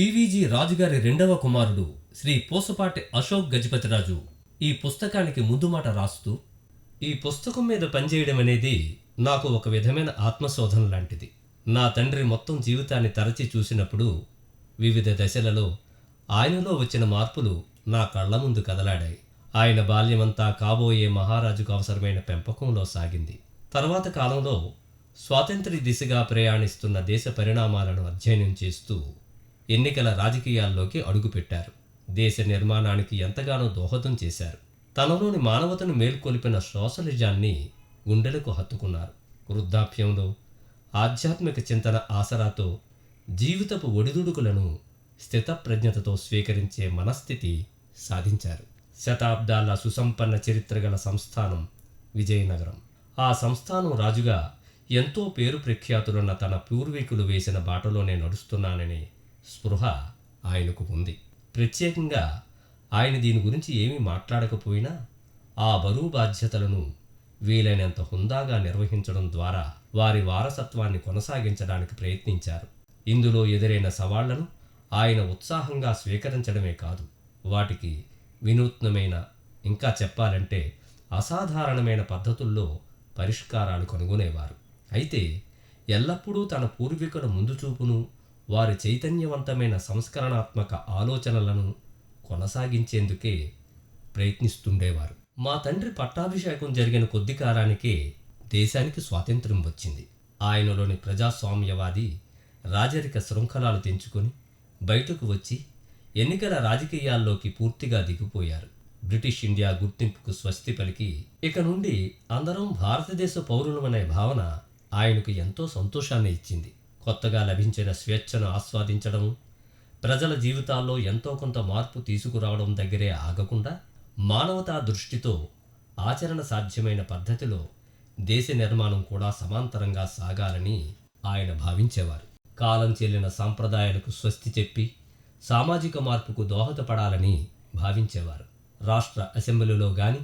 టీవీజీ రాజుగారి రెండవ కుమారుడు శ్రీ పూసపాటి అశోక్ గజపతిరాజు ఈ పుస్తకానికి ముందు మాట రాస్తూ ఈ పుస్తకం మీద పనిచేయడం అనేది నాకు ఒక విధమైన ఆత్మశోధన లాంటిది. నా తండ్రి మొత్తం జీవితాన్ని తరచి చూసినప్పుడు వివిధ దశలలో ఆయనలో వచ్చిన మార్పులు నా కళ్ళ ముందు కదలాడాయి. ఆయన బాల్యమంతా కాబోయే మహారాజుకు అవసరమైన పెంపకంలో సాగింది. తర్వాత కాలంలో స్వాతంత్ర్య దిశగా ప్రయాణిస్తున్న దేశ పరిణామాలను అధ్యయనం చేస్తూ ఎన్నికల రాజకీయాల్లోకి అడుగుపెట్టారు. దేశ నిర్మాణానికి ఎంతగానో దోహదం చేశారు. తనలోని మానవతను మేల్కొల్పిన సోషలిజాన్ని గుండెలకు హత్తుకున్నారు. వృద్ధాప్యంలో ఆధ్యాత్మిక చింతన ఆసరాతో జీవితపు ఒడిదుడుకులను స్థితప్రజ్ఞతతో స్వీకరించే మనస్థితి సాధించారు. శతాబ్దాల సుసంపన్న చరిత్ర గల సంస్థానం విజయనగరం. ఆ సంస్థానం రాజుగా ఎంతో పేరు ప్రఖ్యాతులున్న తన పూర్వీకులు వేసిన బాటలోనే నడుస్తున్నానని స్పృహ ఆయనకు ఉంది. ప్రత్యేకంగా ఆయన దీని గురించి ఏమీ మాట్లాడకపోయినా ఆ బరువు బాధ్యతలను వీలైనంత హుందాగా నిర్వహించడం ద్వారా వారి వారసత్వాన్ని కొనసాగించడానికి ప్రయత్నించారు. ఇందులో ఎదురైన సవాళ్ళను ఆయన ఉత్సాహంగా స్వీకరించడమే కాదు వాటికి వినూత్నమైన ఇంకా చెప్పాలంటే అసాధారణమైన పద్ధతుల్లో పరిష్కారాలు కనుగొనేవారు. అయితే ఎల్లప్పుడూ తన పూర్వీకుల ముందు చూపును వారి చైతన్యవంతమైన సంస్కరణాత్మక ఆలోచనలను కొనసాగించేందుకే ప్రయత్నిస్తుండేవారు. మా తండ్రి పట్టాభిషేకం జరిగిన కొద్ది కాలానికే దేశానికి స్వాతంత్ర్యం వచ్చింది. ఆయనలోని ప్రజాస్వామ్యవాది రాజరిక శృంఖలాలు తెంచుకొని బయటకు వచ్చి ఎన్నికల రాజకీయాల్లోకి పూర్తిగా దిగిపోయారు. బ్రిటిష్ ఇండియా గుర్తింపుకు స్వస్తి పలికి ఇక నుండి అందరం భారతదేశ పౌరులమనే భావన ఆయనకు ఎంతో సంతోషాన్ని ఇచ్చింది. కొత్తగా లభించిన స్వేచ్ఛను ఆస్వాదించడం ప్రజల జీవితాల్లో ఎంతో కొంత మార్పు తీసుకురావడం దగ్గరే ఆగకుండా మానవతా దృష్టితో ఆచరణ సాధ్యమైన పద్ధతిలో దేశ నిర్మాణం కూడా సమాంతరంగా సాగాలని ఆయన భావించేవారు. కాలం చెల్లిన సాంప్రదాయాలకు స్వస్తి చెప్పి సామాజిక మార్పుకు దోహదపడాలని భావించేవారు. రాష్ట్ర అసెంబ్లీలో కానీ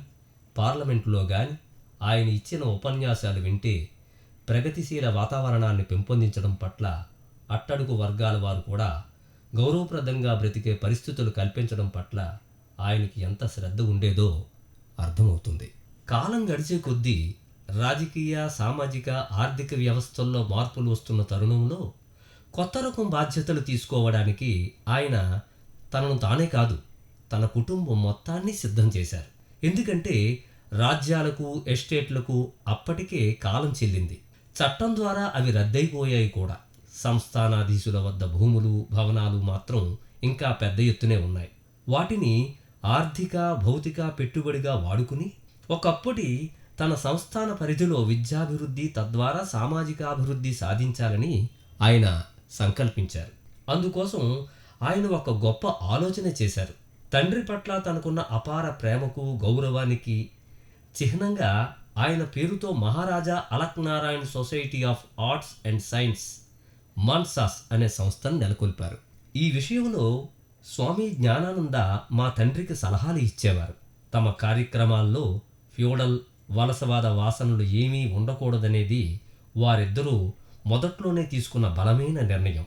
పార్లమెంటులో కానీ ఆయన ఇచ్చిన ఉపన్యాసాలు వింటే ప్రగతిశీల వాతావరణాన్ని పెంపొందించడం పట్ల అట్టడుగు వర్గాల వారు కూడా గౌరవప్రదంగా బ్రతికే పరిస్థితులు కల్పించడం పట్ల ఆయనకి ఎంత శ్రద్ధ ఉండేదో అర్థమవుతుంది. కాలం గడిచే కొద్దీ రాజకీయ సామాజిక ఆర్థిక వ్యవస్థల్లో మార్పులు వస్తున్న తరుణంలో కొత్త రకం బాధ్యతలు తీసుకోవడానికి ఆయన తనను తానే కాదు తన కుటుంబం మొత్తాన్ని సిద్ధం చేశారు. ఎందుకంటే రాజ్యాలకు ఎస్టేట్లకు అప్పటికే కాలం చెల్లింది. చట్టం ద్వారా అవి రద్దయిపోయాయి కూడా. సంస్థానాధీశుల వద్ద భూములు భవనాలు మాత్రం ఇంకా పెద్ద ఎత్తునే ఉన్నాయి. వాటిని ఆర్థిక భౌతిక పెట్టుబడిగా వాడుకుని ఒకప్పటి తన సంస్థాన పరిధిలో విద్యాభివృద్ధి తద్వారా సామాజికాభివృద్ధి సాధించాలని ఆయన సంకల్పించారు. అందుకోసం ఆయన ఒక గొప్ప ఆలోచన చేశారు. తండ్రి పట్ల తనకున్న అపార ప్రేమకు గౌరవానికి చిహ్నంగా ఆయన పేరుతో Maharaja Alak Narayan society of arts and science MANSAS అనే సంస్థను నెలకొల్పారు. ఈ విషయంలో స్వామి జ్ఞానానంద మా తండ్రికి సలహాలు ఇచ్చేవారు. తమ కార్యక్రమాల్లో ఫ్యూడల్ వలసవాద వాసనలు ఏమీ ఉండకూడదనేది వారిద్దరూ మొదట్లోనే తీసుకున్న బలమైన నిర్ణయం.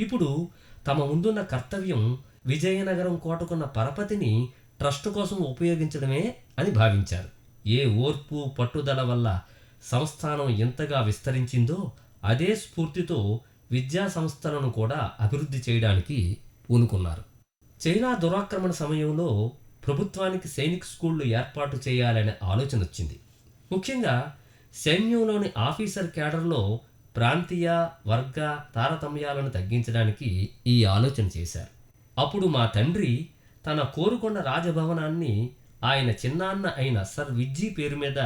ఇప్పుడు తమ ముందున్న కర్తవ్యం విజయనగరం కోటకున్న పరపతిని ట్రస్ట్ కోసం ఉపయోగించడమే అని భావించారు. ఏ ఓర్పు పట్టుదల వల్ల సంస్థానం ఎంతగా విస్తరించిందో అదే స్ఫూర్తితో విద్యా సంస్థలను కూడా అభివృద్ధి చేయడానికి పూనుకున్నారు. చైనా దురాక్రమణ సమయంలో ప్రభుత్వానికి సైనిక్ స్కూళ్ళు ఏర్పాటు చేయాలనే ఆలోచన వచ్చింది. ముఖ్యంగా సైన్యంలోని ఆఫీసర్ క్యాడర్లో ప్రాంతీయ వర్గ తారతమ్యాలను తగ్గించడానికి ఈ ఆలోచన చేశారు. అప్పుడు మా తండ్రి తన కోరుకున్న రాజభవనాన్ని ఆయన చిన్నాన్న అయిన సర్ విజ్జీ పేరు మీద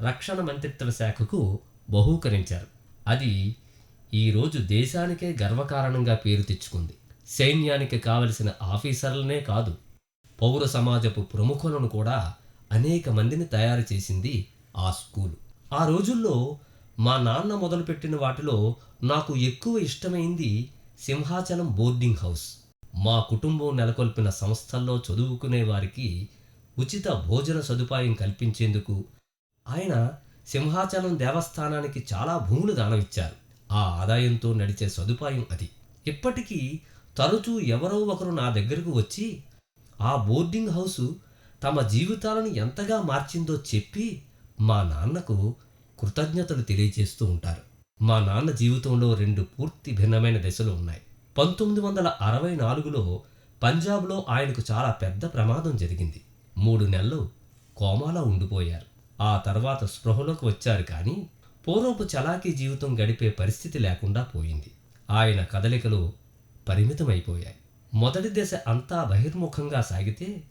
రక్షణ మంత్రిత్వ శాఖకు బహూకరించారు. అది ఈరోజు దేశానికే గర్వకారణంగా పేరు తెచ్చుకుంది. సైన్యానికి కావలసిన ఆఫీసర్లనే కాదు పౌర సమాజపు ప్రముఖులను కూడా అనేక మందిని తయారు చేసింది ఆ స్కూలు. ఆ రోజుల్లో మా నాన్న మొదలుపెట్టిన వాటిలో నాకు ఎక్కువ ఇష్టమైంది సింహాచలం బోర్డింగ్ హౌస్. మా కుటుంబం నెలకొల్పిన సంస్థల్లో చదువుకునే వారికి ఉచిత భోజన సదుపాయం కల్పించేందుకు ఆయన సింహాచలం దేవస్థానానికి చాలా భూములు దానం ఇచ్చారు ఆ ఆదాయంతో నడిచే సదుపాయం అది. ఇప్పటికీ తరచూ ఎవరో ఒకరు నా దగ్గరకు వచ్చి ఆ బోర్డింగ్ హౌసు తమ జీవితాలను ఎంతగా మార్చిందో చెప్పి మా నాన్నకు కృతజ్ఞతలు తెలియజేస్తూ ఉంటారు. మా నాన్న జీవితంలో రెండు పూర్తి భిన్నమైన దశలు ఉన్నాయి. పంతొమ్మిది వందల అరవై నాలుగులో పంజాబ్లో ఆయనకు చాలా పెద్ద ప్రమాదం జరిగింది. మూడు నెలలు కోమాలో ఉండిపోయారు. ఆ తర్వాత స్పృహలోకి వచ్చారు కానీ పూర్వపు చలాకీ జీవితం గడిపే పరిస్థితి లేకుండా పోయింది. ఆయన కదలికలు పరిమితమైపోయాయి. మొదటి దశ అంతా బహిర్ముఖంగా సాగితే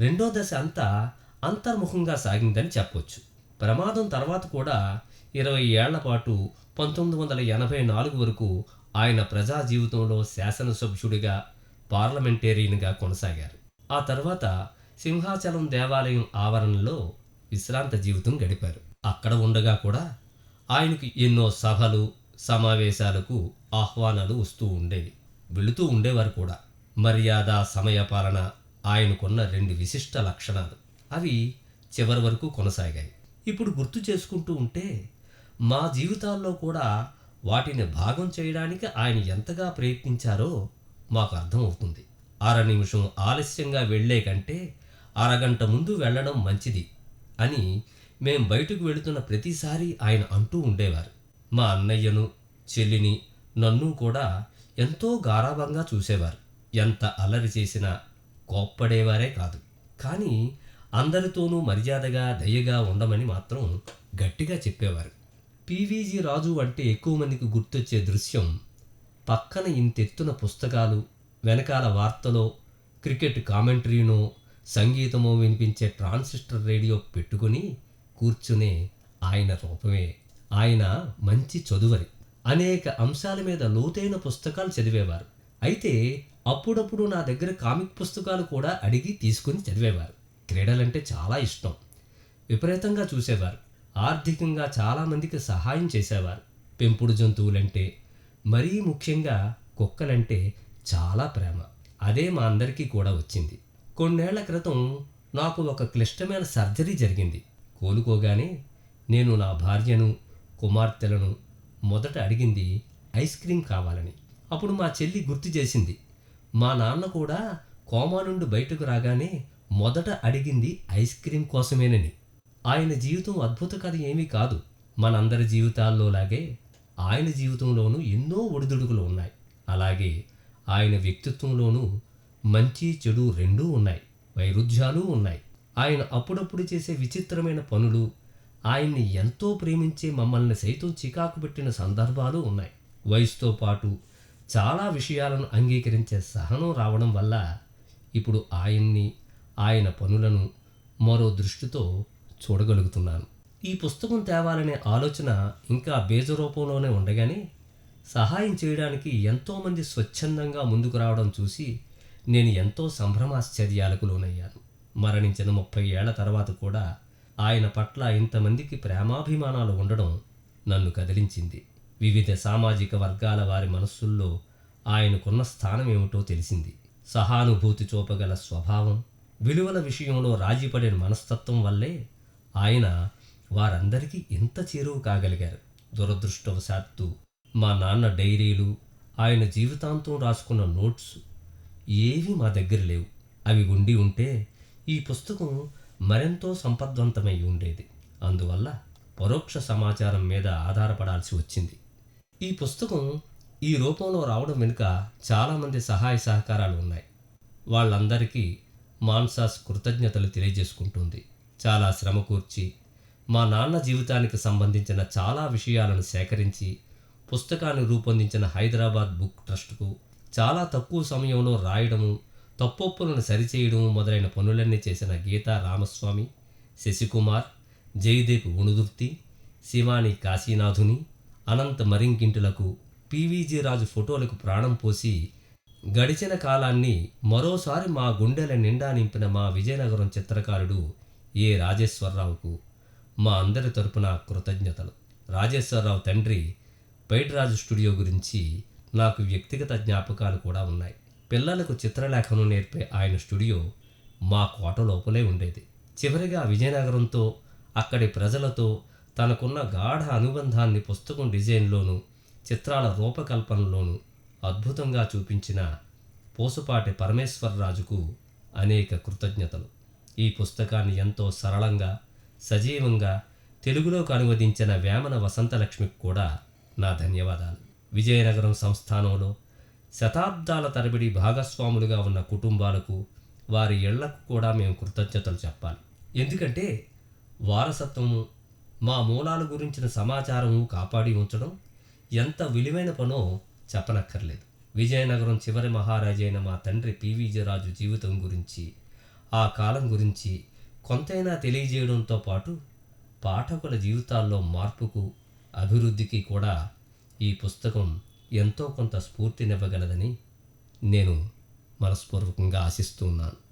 రెండో దశ అంతా అంతర్ముఖంగా సాగిందని చెప్పొచ్చు. ప్రమాదం తర్వాత కూడా ఇరవై ఏళ్ళ పాటు పంతొమ్మిది వందల ఎనభై నాలుగు వరకు ఆయన ప్రజా జీవితంలో శాసనసభ్యుడిగా పార్లమెంటేరియన్గా కొనసాగారు. ఆ తర్వాత సింహాచలం దేవాలయం ఆవరణలో విశ్రాంత జీవితం గడిపారు. అక్కడ ఉండగా కూడా ఆయనకు ఎన్నో సభలు సమావేశాలకు ఆహ్వానాలు వస్తూ ఉండేవి. వెళుతూ ఉండేవారు కూడా. మర్యాద సమయపాలన ఆయనకున్న రెండు విశిష్ట లక్షణాలు. అవి చివరి వరకు కొనసాగాయి. ఇప్పుడు గుర్తు చేసుకుంటూ ఉంటే మా జీవితాల్లో కూడా వాటిని భాగం చేయడానికి ఆయన ఎంతగా ప్రయత్నించారో మాకు అర్థమవుతుంది. అర నిమిషం ఆలస్యంగా వెళ్ళే కంటే అరగంట ముందు వెళ్ళడం మంచిది అని మేం బయటకు వెళుతున్న ప్రతిసారి ఆయన అంటూ ఉండేవారు. మా అన్నయ్యను చెల్లిని నన్ను కూడా ఎంతో గారాభంగా చూసేవారు. ఎంత అల్లరి చేసినా కోప్పడేవారే కాదు. కానీ అందరితోనూ మర్యాదగా దయగా ఉండమని మాత్రం గట్టిగా చెప్పేవారు. పీవీజీ రాజు అంటే ఎక్కువ మందికి గుర్తొచ్చే దృశ్యం పక్కన ఇంతెత్తున పుస్తకాలు వెనకాల వార్తలో క్రికెట్ కామెంటరీనో సంగీతమో వినిపించే ట్రాన్సిస్టర్ రేడియో పెట్టుకుని కూర్చునే ఆయన రూపమే. ఆయన మంచి చదువరి. అనేక అంశాల మీద లోతైన పుస్తకాలు చదివేవారు. అయితే అప్పుడప్పుడు నా దగ్గర కామిక్ పుస్తకాలు కూడా అడిగి తీసుకుని చదివేవారు. క్రీడలంటే చాలా ఇష్టం. విపరీతంగా చూసేవారు. ఆర్థికంగా చాలామందికి సహాయం చేసేవారు. పెంపుడు జంతువులంటే మరీ ముఖ్యంగా కుక్కలంటే చాలా ప్రేమ. అదే మా అందరికీ కూడా వచ్చింది. కొన్నేళ్ళ క్రితం నాకు ఒక క్లిష్టమైన సర్జరీ జరిగింది. కోలుకోగానే నేను నా భార్యను కుమార్తెలను మొదట అడిగింది ఐస్ క్రీం కావాలని. అప్పుడు మా చెల్లి గుర్తు చేసింది. మా నాన్న కూడా కోమా నుండి బయటకు రాగానే మొదట అడిగింది ఐస్ క్రీం కోసమేనని. ఆయన జీవితం అద్భుత కథ ఏమీ కాదు. మనందరి జీవితాల్లో లాగే ఆయన జీవితంలోనూ ఎన్నో ఒడిదుడుకులు ఉన్నాయి. అలాగే ఆయన వ్యక్తిత్వంలోనూ మంచి చెడు రెండూ ఉన్నాయి. వైరుధ్యాలు ఉన్నాయి. ఆయన అప్పుడప్పుడు చేసే విచిత్రమైన పనులు ఆయన్ని ఎంతో ప్రేమించే మమ్మల్ని సైతం చికాకు పెట్టిన సందర్భాలు ఉన్నాయి. వయసుతో పాటు చాలా విషయాలను అంగీకరించే సహనం రావడం వల్ల ఇప్పుడు ఆయన్ని ఆయన పనులను మరో దృష్టితో చూడగలుగుతున్నాను. ఈ పుస్తకం తేవాలనే ఆలోచన ఇంకా బీజ రూపంలోనే ఉండగానే సహాయం చేయడానికి ఎంతోమంది స్వచ్ఛందంగా ముందుకు రావడం చూసి నేను ఎంతో సంభ్రమాశ్చర్యాలకు లోనయ్యాను. మరణించిన ముప్పై ఏళ్ళ తర్వాత కూడా ఆయన పట్ల ఇంతమందికి ప్రేమాభిమానాలు ఉండడం నన్ను కదిలించింది. వివిధ సామాజిక వర్గాల వారి మనస్సుల్లో ఆయనకున్న స్థానం ఏమిటో తెలిసింది. సహానుభూతి చూపగల స్వభావం విలువల విషయంలో రాజీపడిన మనస్తత్వం వల్లే ఆయన వారందరికీ ఇంత చేరువు కాగలిగారు. దురదృష్టవశాత్తు మా నాన్న డైరీలు ఆయన జీవితాంతం రాసుకున్న నోట్స్ ఏవి మా దగ్గర లేవు. అవి ఉండి ఉంటే ఈ పుస్తకం మరెంతో సంపద్వంతమై ఉండేది. అందువల్ల పరోక్ష సమాచారం మీద ఆధారపడాల్సి వచ్చింది. ఈ పుస్తకం ఈ రూపంలో రావడం వెనుక చాలామంది సహాయ సహకారాలు ఉన్నాయి. వాళ్ళందరికీ మాన్సాస్ కృతజ్ఞతలు తెలియజేసుకుంటుంది. చాలా శ్రమ కూర్చి మా నాన్న జీవితానికి సంబంధించిన చాలా విషయాలను సేకరించి పుస్తకాన్ని రూపొందించిన హైదరాబాద్ బుక్ ట్రస్ట్కు చాలా తక్కువ సమయంలో రాయడము తప్పొప్పులను సరిచేయడము మొదలైన పనులన్నీ చేసిన గీతా రామస్వామి శశికుమార్ జయదేవ్ ఉణుదుర్తి శివాని కాశీనాథుని అనంత మరింకింటులకు పీవీజీ రాజు ఫోటోలకు ప్రాణం పోసి గడిచిన కాలాన్ని మరోసారి మా గుండెల నిండా నింపిన మా విజయనగరం చిత్రకారుడు ఏ రాజేశ్వరరావుకు? మా అందరి తరపున కృతజ్ఞతలు. రాజేశ్వరరావు తండ్రి పైటరాజు స్టూడియో గురించి నాకు వ్యక్తిగత జ్ఞాపకాలు కూడా ఉన్నాయి. పిల్లలకు చిత్రలేఖనం నేర్పే ఆయన స్టూడియో మా కోట లోపలే ఉండేది. చివరిగా విజయనగరంతో అక్కడి ప్రజలతో తనకున్న గాఢ అనుబంధాన్ని పుస్తకం డిజైన్లోనూ చిత్రాల రూపకల్పనలోనూ అద్భుతంగా చూపించిన పోసుపాటి పరమేశ్వరరాజుకు అనేక కృతజ్ఞతలు. ఈ పుస్తకాన్ని ఎంతో సరళంగా సజీవంగా తెలుగులోకి అనువదించిన వేమన వసంతలక్ష్మికి కూడా నా ధన్యవాదాలు. విజయనగరం సంస్థానంలో శతాబ్దాల తరబడి భాగస్వాములుగా ఉన్న కుటుంబాలకు వారి ఇళ్ళకు కూడా మేము కృతజ్ఞతలు చెప్పాలి. ఎందుకంటే వారసత్వము మా మూలాల గురించిన సమాచారము కాపాడి ఉంచడం ఎంత విలువైన పనో చెప్పనక్కర్లేదు. విజయనగరం చివరి మహారాజైన మా తండ్రి పివిజరాజు జీవితం గురించి ఆ కాలం గురించి కొంతైనా తెలియజేయడంతో పాటు పాఠకుల జీవితాల్లో మార్పుకు అభివృద్ధికి కూడా ఈ పుస్తకం ఎంతో కొంత స్ఫూర్తినివ్వగలదని నేను మనస్పూర్వకంగా ఆశిస్తూ ఉన్నాను.